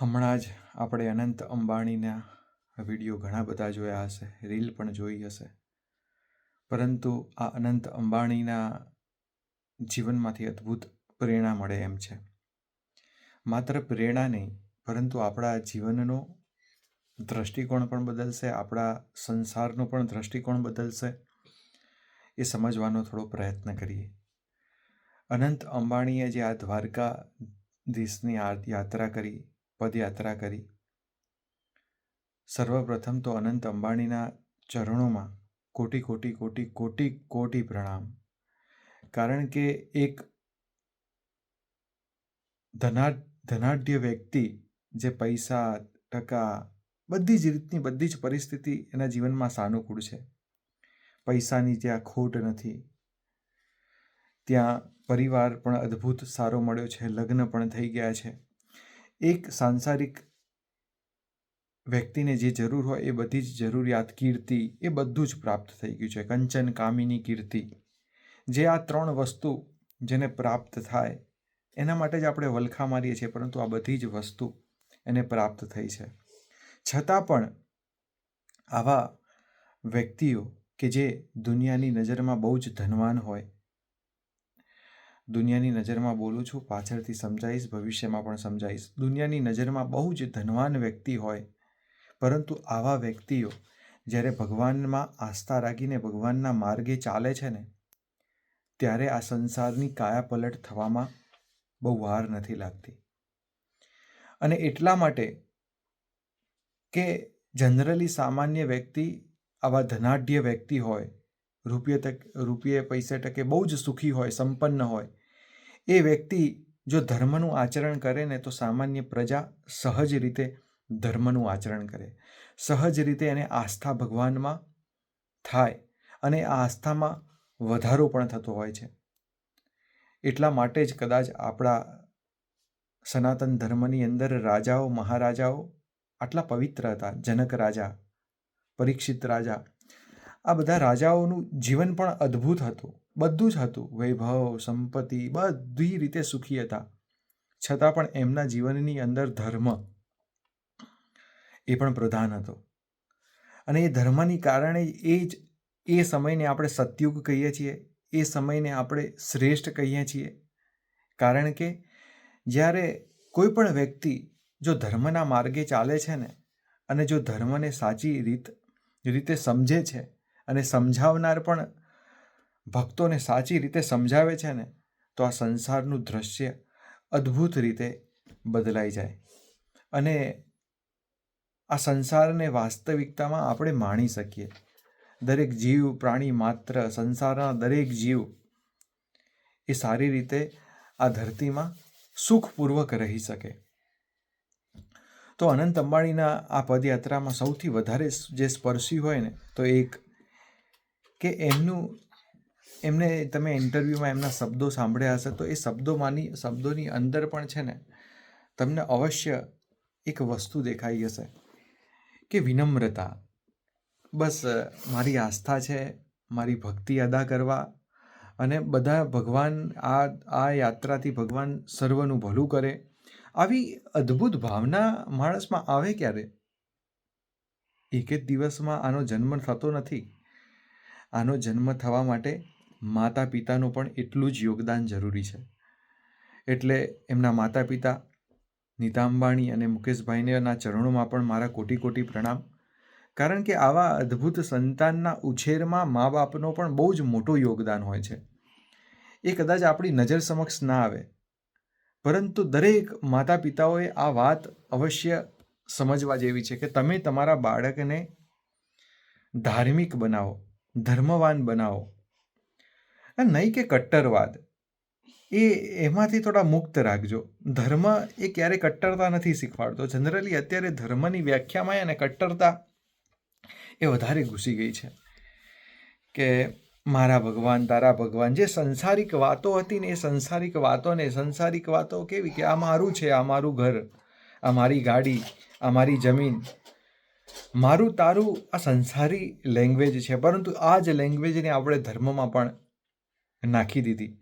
હમણાં જ આપણે અનંત અંબાણીના વીડિયો ઘણા બધા જોયા હશે, રીલ પણ જોઈ હશે. પરંતુ આ અનંત અંબાણીના જીવનમાંથી અદ્ભુત પ્રેરણા મળે એમ છે. માત્ર પ્રેરણા નહીં, પરંતુ આપણા જીવનનો દ્રષ્ટિકોણ પણ બદલશે, આપણા સંસારનો પણ દૃષ્ટિકોણ બદલશે, એ સમજવાનો થોડો પ્રયત્ન કરીએ. અનંત અંબાણીએ જે આ દ્વારકા દેશની યાત્રા કરી પદયાત્રા કરી. સર્વપ્રથમ તો અનંત અંબાણીના ચરણોમાં કોટી કોટી કોટી કોટી કોટી પ્રણામ. કારણ કે એક ધના ધનાઢ્ય વ્યક્તિ જે પૈસા, ટકા, બધી જ રીતની, બધી જ પરિસ્થિતિ એના જીવનમાં સાનુકૂળ છે. પૈસાની ત્યાં ખોટ નથી. ત્યાં પરિવાર પણ અદ્ભુત સારો મળ્યો છે, લગ્ન પણ થઈ ગયા છે. એક સાંસારિક વ્યક્તિને જે જરૂર હોય એ બધી જ જરૂરિયાત, કીર્તિ એ બધું જ પ્રાપ્ત થઈ ગયું છે. કંચન, કામિની કીર્તિ. જે આ ત્રણ વસ્તુ જેને પ્રાપ્ત થાય, એના માટે જ આપણે વલખા મારીએ છીએ, પરંતુ આ બધી જ વસ્તુ એને પ્રાપ્ત થઈ છે. છતાં પણ આવા વ્યક્તિઓ કે જે દુનિયાની નજરમાં બહુ જ ધનવાન હોય દુનિયાની નજરમાં બોલું છું, પાછળથી સમજાવીશ ભવિષ્યમાં પણ સમજાવીશ દુનિયાની નજરમાં બહુ જ ધનવાન વ્યક્તિ હોય, પરંતુ આવા વ્યક્તિઓ જ્યારે ભગવાનમાં આસ્થા રાખીને ભગવાનના માર્ગે ચાલે છે ને, ત્યારે આ સંસારની કાયાપલટ થવામાં બહુ વાર નથી લાગતી. અને એટલા માટે કે જનરલી સામાન્ય વ્યક્તિ, આવા ધનાઢ્ય વ્યક્તિ હોય, રૂપિયે તક, રૂપિયે પૈસે ટકે બહુ જ સુખી હોય, સંપન્ન હોય એ વ્યક્તિ જો ધર્મનું આચરણ કરે ને તો સામાન્ય પ્રજા સહજ રીતે ધર્મનું આચરણ કરે. સહજ રીતે એને આસ્થા ભગવાનમાં થાય અને આ આસ્થામાં વધારો પણ થતો હોય છે. એટલા માટે જ કદાચ આપણા સનાતન ધર્મની અંદર રાજાઓ, મહારાજાઓ આટલા પવિત્ર હતા, જનક રાજા, પરીક્ષિત રાજા. આ બધા રાજાઓનું જીવન પણ અદ્ભુત હતું. બધું જ હતું. વૈભવ, સંપત્તિ બધી રીતે સુખી હતા. છતાં પણ એમના જીવનની અંદર ધર્મ એ પણ પ્રધાન હતો. અને એ ધર્મની કારણે એ જ એ સમયને આપણે સતયુગ કહીએ છીએ. એ સમયને આપણે શ્રેષ્ઠ કહીએ છીએ. કારણ કે જ્યારે કોઈ પણ વ્યક્તિ જો ધર્મના માર્ગે ચાલે છે ને, અને જો ધર્મને સાચી રીત, રીતે સમજે છે અને સમજાવનાર પણ ભક્તોને સાચી રીતે સમજાવે છે ને, તો આ સંસારનું દૃશ્ય અદ્ભુત રીતે બદલાઈ જાય. અને આ સંસારને વાસ્તવિકતામાં આપણે માણી શકીએ. દરેક જીવ, પ્રાણી માત્ર સંસારના દરેક જીવ એ સારી રીતે આ ધરતીમાં સુખપૂર્વક રહી શકે. તો અનંત અંબાણીના આ પદયાત્રામાં સૌથી વધારે જે સ્પર્શી હોય ને, તો એક કે એમનું એમને તમે ઇન્ટરવ્યૂમાં એમના શબ્દો સાંભળ્યા હશે, તો એ શબ્દોમાંની, શબ્દોની અંદર પણ છે ને, તમને અવશ્ય એક વસ્તુ દેખાઈ હશે કે વિનમ્રતા. બસ મારી આસ્થા છે, મારી ભક્તિ અદા કરવા અને બધા ભગવાન આ આ યાત્રાથી ભગવાન સર્વનું ભલું કરે. આવી અદ્ભુત ભાવના માણસમાં આવે ક્યારે? એક જ દિવસમાં આનો જન્મ થતો નથી. આનો જન્મ થવા માટે માતા પિતાનું પણ એટલું જ યોગદાન જરૂરી છે. એટલે એમના માતા પિતા નીતા અંબાણી અને મુકેશભાઈના ચરણોમાં પણ મારા કોટી કોટી પ્રણામ. કારણ કે આવા અદ્ભુત સંતાનના ઉછેરમાં મા બાપનો પણ બહુ જ મોટું યોગદાન હોય છે. એ કદાચ આપણી નજર સમક્ષ ના આવે. પરંતુ દરેક માતા પિતાઓએ આ વાત અવશ્ય સમજવા જેવી છે કે તમે તમારા બાળકને ધાર્મિક બનાવો, ધર્મવાન બનાવો નહીં કે કટ્ટરવાદ. એ એમાંથી થોડા મુક્ત રાખજો. ધર્મ એ ક્યારે કટ્ટરતા નથી શીખવાડતો. જનરલી અત્યારે ધર્મની વ્યાખ્યામાં અને કટ્ટરતા એ વધારે ઘૂસી ગઈ છે. કે મારા ભગવાન, તારા ભગવાન, જે સંસારિક વાતો હતી ને એ સંસારિક વાતોને સંસારિક વાતો કેવી કે આ મારું છે, આ મારું ઘર, આ મારી ગાડી, આ મારી જમીન. મારું, તારું આ સંસારી લેંગ્વેજ છે. પરંતુ આ જ લેંગ્વેજને આપણે ધર્મમાં પણ નાખી દીધી.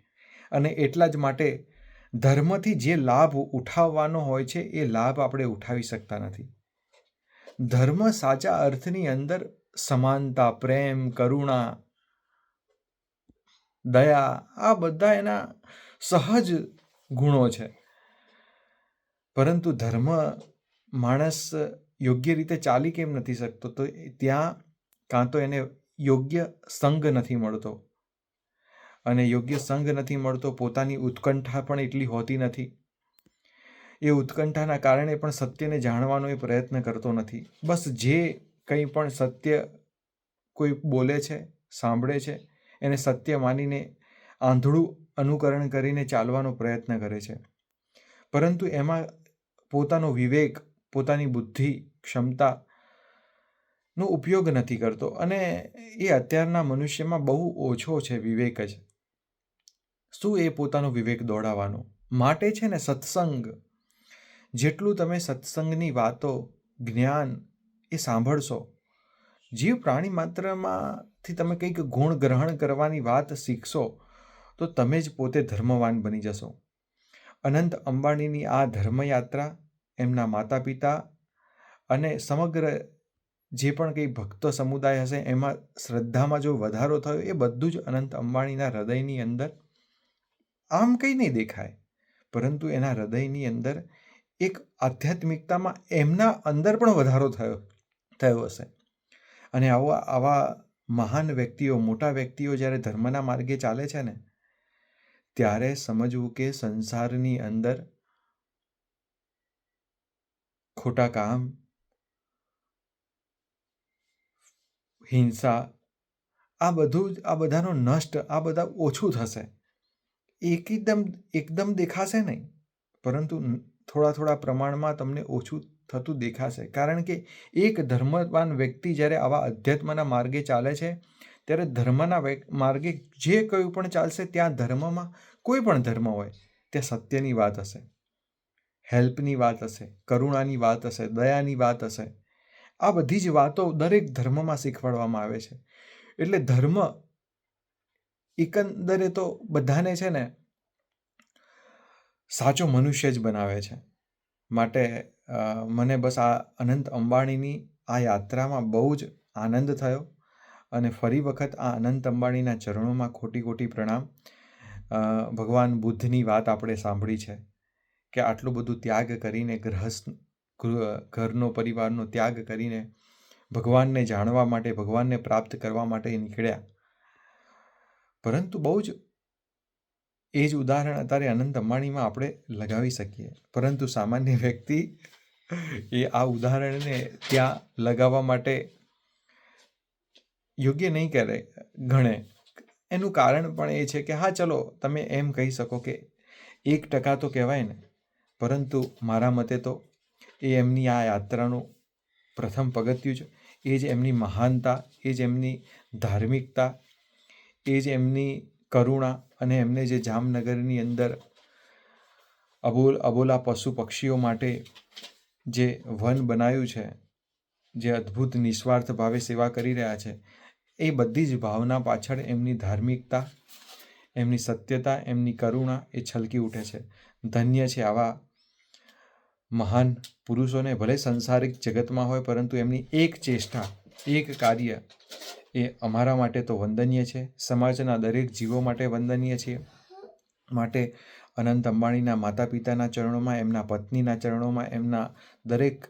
અને એટલા જ માટે ધર્મથી જે લાભ ઉઠાવવાનો હોય છે, એ લાભ આપણે ઉઠાવી શકતા નથી. ધર્મ સાચા અર્થની અંદર સમાનતા, પ્રેમ, કરુણા, દયા, આ બધા એના સહજ ગુણો છે. પરંતુ ધર્મ માણસ યોગ્ય રીતે ચાલી કેમ નથી શકતો? તો ત્યાં કાં તો એને યોગ્ય સંગ નથી મળતો. અને યોગ્ય સંગ નથી મળતો, પોતાની ઉત્કંઠા પણ એટલી હોતી નથી. એ ઉત્કંઠાના કારણે પણ સત્યને જાણવાનો એ પ્રયત્ન કરતો નથી. બસ જે કંઈ પણ સત્ય કોઈ બોલે છે, સાંભળે છે, એને સત્ય માનીને આંધળું અનુકરણ કરીને ચાલવાનો પ્રયત્ન કરે છે. પરંતુ એમાં પોતાનો વિવેક, પોતાની બુદ્ધિ, ક્ષમતા નો ઉપયોગ નથી કરતો અને એ અત્યારના મનુષ્યમાં બહુ ઓછો છે વિવેક જ. શું એ પોતાનો વિવેક દોડાવવાનો? માટે છે ને સત્સંગ. જેટલું તમે સત્સંગની વાતો, જ્ઞાન એ સાંભળશો. જીવ પ્રાણી માત્રમાંથી તમે કંઈક ગુણ ગ્રહણ કરવાની વાત શીખશો, તો તમે જ પોતે ધર્મવાન બની જશો. અનંત અંબાણીની આ ધર્મયાત્રા એમના માતા પિતા અને સમગ્ર જે પણ કંઈ ભક્ત સમુદાય હશે, એમાં શ્રદ્ધામાં જો વધારો થયો, એ બધું જ અનંત અંબાણીના હૃદયની અંદર આમ કંઈ નહીં દેખાય. પરંતુ એના હૃદયની અંદર એક આધ્યાત્મિકતામાં એમના અંદર પણ વધારો થયો થયો હશે. અને આવા આવા મહાન વ્યક્તિઓ, મોટા વ્યક્તિઓ જ્યારે ધર્મના માર્ગે ચાલે છે ને, ત્યારે સમજવું કે સંસારની અંદર ખોટા કામ, હિંસા, આ બધું જ, આ બધાનો નષ્ટ, આ બધા ઓછું થશે. એકદમ એકદમ દેખાશે નહીં. પરંતુ થોડા થોડા પ્રમાણમાં તમને ઓછું થતું દેખાશે. કારણ કે એક ધર્મવાન વ્યક્તિ જ્યારે આવા અધ્યાત્મના માર્ગે ચાલે છે, ત્યારે ધર્મના માર્ગે જે કયું પણ ચાલશે, ત્યાં ધર્મમાં કોઈ પણ ધર્મ હોય, ત્યાં સત્યની વાત હશે. હેલ્પની વાત હશે, કરુણાની વાત હશે, દયાની વાત હશે. આ બધી જ વાતો દરેક ધર્મમાં શીખવાડવામાં આવે છે. એટલે ધર્મ એકંદરે તો બધાને છે ને સાચો મનુષ્ય જ બનાવે છે. માટે મને બસ આ અનંત અંબાણીની આ યાત્રામાં બહુ જ આનંદ થયો અને ફરી વખત આ અનંત અંબાણીના ચરણોમાં ખોટી ખોટી પ્રણામ ભગવાન બુદ્ધની વાત આપણે સાંભળી છે કે આટલું બધું ત્યાગ કરીને ગ્રહસ્થ ઘરનો પરિવારનો ત્યાગ કરીને ભગવાનને જાણવા માટે, ભગવાનને પ્રાપ્ત કરવા માટે નીકળ્યા. પરંતુ બહુ જ એ જ ઉદાહરણ અત્યારે અનંત અંબાણીમાં આપણે લગાવી શકીએ. પરંતુ સામાન્ય વ્યક્તિ એ આ ઉદાહરણને ત્યાં લગાવવા માટે યોગ્ય નહીં કરે, ગણે. એનું કારણ પણ એ છે કે, હા, ચલો, તમે એમ કહી શકો કે એક ટકા તો કહેવાય ને, પરંતુ મારા મતે તો એ એમની આ યાત્રાનું પ્રથમ પગથિયું છે. એ જ એમની મહાનતા, એ જ એમની ધાર્મિકતા એ જ એમની કરુણા અને એમને જે જામનગરની અંદર અબોલ, અબોલા પશુ પક્ષીઓ માટે જે વન બનાવ્યું છે, જે અદ્ભુત નિસ્વાર્થ ભાવે સેવા કરી રહ્યા છે, એ બધી જ ભાવના પાછળ એમની ધાર્મિકતા, એમની સત્યતા, એમની કરુણા એ છલકી ઉઠે છે. ધન્ય છે આવા મહાન પુરુષોને ભલે સંસારિક જગતમાં હોય પરંતુ એમની એક ચેષ્ટા, એક કાર્ય એ અમારા માટે તો વંદનીય છે. સમાજના દરેક જીવો માટે વંદનીય છે. માટે અનંત અંબાણીના માતા પિતાના ચરણોમાં, એમના પત્નીના ચરણોમાં, એમના દરેક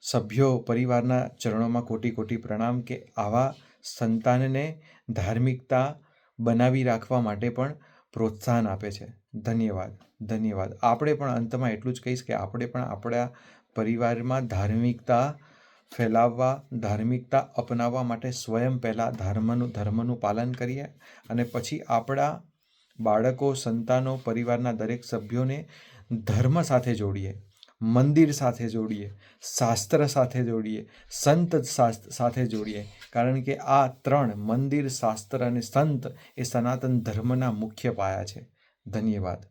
સભ્યો પરિવારના ચરણોમાં કોટી કોટી પ્રણામ કે આવા સંતાનને ધાર્મિકતા બનાવી રાખવા માટે પણ પ્રોત્સાહન આપે છે. ધન્યવાદ ધન્યવાદ. આપણે પણ અંતમાં એટલું જ કહીશ કે આપણે પણ આપણા પરિવારમાં ધાર્મિકતા ફેલાવવા, ધાર્મિકતા અપનાવવા માટે સ્વયં પહેલાં ધર્મનું ધર્મનું પાલન કરીએ અને પછી આપણા બાળકો, સંતાનો, પરિવારના દરેક સભ્યોને ધર્મ સાથે જોડીએ, મંદિર સાથે જોડીએ, શાસ્ત્ર સાથે જોડીએ, સંત સાથે જોડીએ. કારણ કે આ ત્રણ, મંદિર, શાસ્ત્ર અને સંત એ સનાતન ધર્મના મુખ્ય પાયા છે. ધન્યવાદ.